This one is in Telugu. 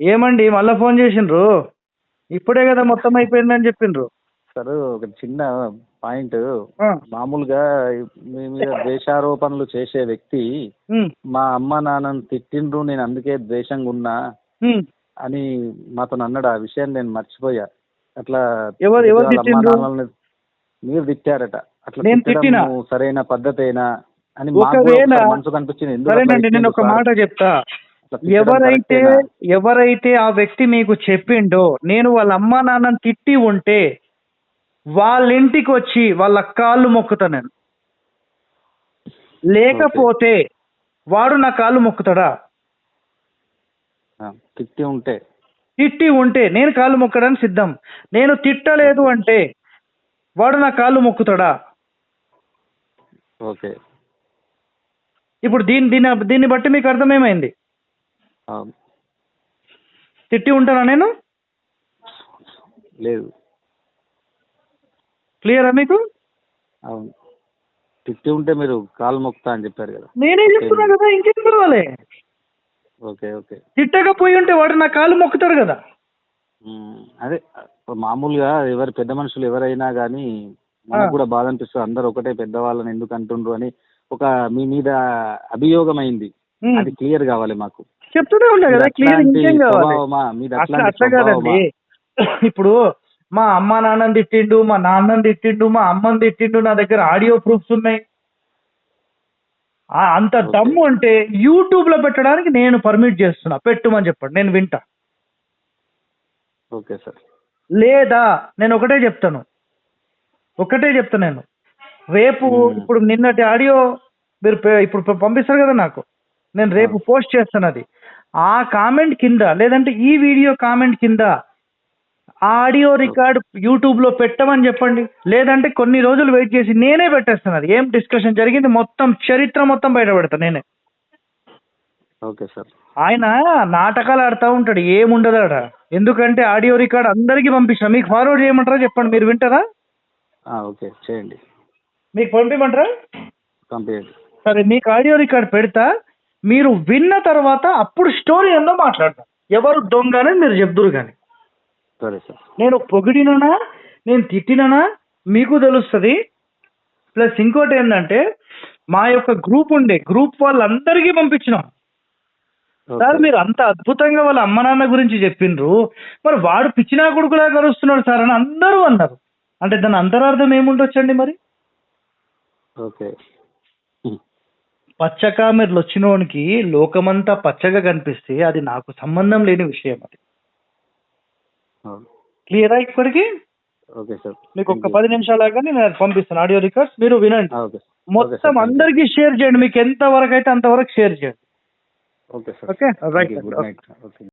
ఏమండి మళ్ళా ఫోన్ చేసిండ్రు? ఇప్పుడే కదా మొత్తం అయిపోయిందని చెప్పిండ్రు. సార్ ఒక చిన్న పాయింట్. మామూలుగా మీ మీద ద్వేషారోపణలు చేసే వ్యక్తి మా అమ్మ నాన్నని తిట్టిండ్రు నేను అందుకే ద్వేషంగా ఉన్నా. అని మాతో అన్నాడు. ఆ విషయం నేను మర్చిపోయా. అట్లా మీరు తిట్టారట. అట్లా తిట్టడం తిట్టినా? సరైన పద్ధతేనా అని మనసు కనిపించింది. ఎందుకు అట్లా సరేనండి నేను ఒక మాట? చెప్తా. ఎవరైతే? ఎవరైతే ఆ వ్యక్తి మీకు చెప్పిండో నేను వాళ్ళ అమ్మా నాన్నని తిట్టి ఉంటే వాళ్ళ ఇంటికి వచ్చి వాళ్ళ కాళ్ళు మొక్కుతా నేను. లేకపోతే వాడు నా కాళ్ళు మొక్కుతాడా? తిట్టి ఉంటే. తిట్టి ఉంటే నేను కాళ్ళు మొక్కడానికి సిద్ధం. నేను తిట్టలేదు అంటే వాడు నా కాళ్ళు మొక్కుతాడా? ఓకే. ఇప్పుడు దీని దీని దీన్ని బట్టి మీకు అర్థమేమైంది. తిట్టి ఉంటానా నేను? లేదు. క్లియరా మీకు? అవును. తిట్టి ఉంటే మీరు కాలు మొక్కుతా అని చెప్పారు కదా. నేనే చెప్తున్నా కదా ఇంకేం పర్వాలే ఓకే ఓకే. తిట్టకపోయి ఉంటే వాడు నా కాళ్ళు మొక్కుతాడు కదా. అదే ఇప్పుడు మామూలుగా ఎవరు పెద్ద మనుషులు ఎవరైనా కానీ మనకు. కూడా బాధ అనిపిస్తుంది. అందరు ఒకటే పెద్దవాళ్ళని ఎందుకు అంటుండ్రు అని ఒక మీ మీద అభియోగం అయింది. అది క్లియర్ కావాలి మాకు. చెప్తూనే ఉన్నా కదా క్లియర్ ఇంకేం కావాలి? అట్లా అట్లా కాదండి? ఇప్పుడు మా అమ్మ నాన్నని తిట్టిండు మా నాన్నని తిట్టిండు మా అమ్మని తిట్టిండు నా దగ్గర ఆడియో ప్రూఫ్స్ ఉన్నాయి. అంత. దమ్ము అంటే యూట్యూబ్లో పెట్టడానికి నేను పర్మిట్ చేస్తున్నా. పెట్టుమని చెప్పండి నేను వింటా. Okay sir. లేదా నేను ఒకటే చెప్తాను. ఒకటే చెప్తా నేను. రేపు. ఇప్పుడు నిన్నటి ఆడియో మీరు ఇప్పుడు పంపిస్తారు కదా నాకు. నేను రేపు పోస్ట్ చేస్తాను అది ఆ కామెంట్ కింద లేదంటే ఈ వీడియో కామెంట్ కింద ఆ ఆడియో రికార్డ్ యూట్యూబ్లో పెట్టమని చెప్పండి. లేదంటే కొన్ని రోజులు వెయిట్ చేసి నేనే పెట్టేస్తాను అది ఏం డిస్కషన్ జరిగింది? మొత్తం చరిత్ర మొత్తం బయట పెడతా నేనే. Okay sir. ఆయన నాటకాలు ఆడుతూ ఉంటాడు. ఏముండదు ఆడ ఎందుకంటే ఆడియో రికార్డ్ అందరికీ పంపించిన మీకు ఫార్వర్డ్ చేయమంటారా చెప్పండి? మీరు వింటారా? ఓకే. చేయండి. మీకు పంపించమంటారా పంపించండి సరే మీకు ఆడియో రికార్డ్ పెడతా. మీరు విన్న తర్వాత అప్పుడు స్టోరీ ఏందో మాట్లాడతాం ఎవరు దొంగ అని మీరు చెప్దురు కానీ. సరే సార్. నేను పొగిడిననా నేను తిట్టిననా మీకు తెలుస్తుంది. ప్లస్ ఇంకోటి ఏంటంటే మా యొక్క గ్రూప్ ఉండే గ్రూప్ వాళ్ళందరికీ పంపించినాం. సార్. మీరు అంత అద్భుతంగా వాళ్ళ అమ్మ నాన్న గురించి చెప్పిండ్రు మరి వాడు పిచ్చినా కొడుకులా కలుస్తున్నాడు సార్ అని అందరూ అన్నారు. అంటే దాని అంతరార్థం ఏముండొచ్చండి మరి? ఓకే. పచ్చకామెర్లు వచ్చినోనికి లోకమంతా పచ్చగా కనిపిస్తే అది నాకు సంబంధం లేని విషయం అది. అవును. క్లియరా ఇప్పటికి? Okay sir. మీకు ఒక పది నిమిషాలు నేను అది పంపిస్తాను ఆడియో రికార్డ్స్ మీరు వినండి. ఓకే మొత్తం అందరికీ షేర్ చేయండి మీకు ఎంత వరకు అయితే అంతవరకు షేర్ చేయండి. Okay sir. Okay? Right good night okay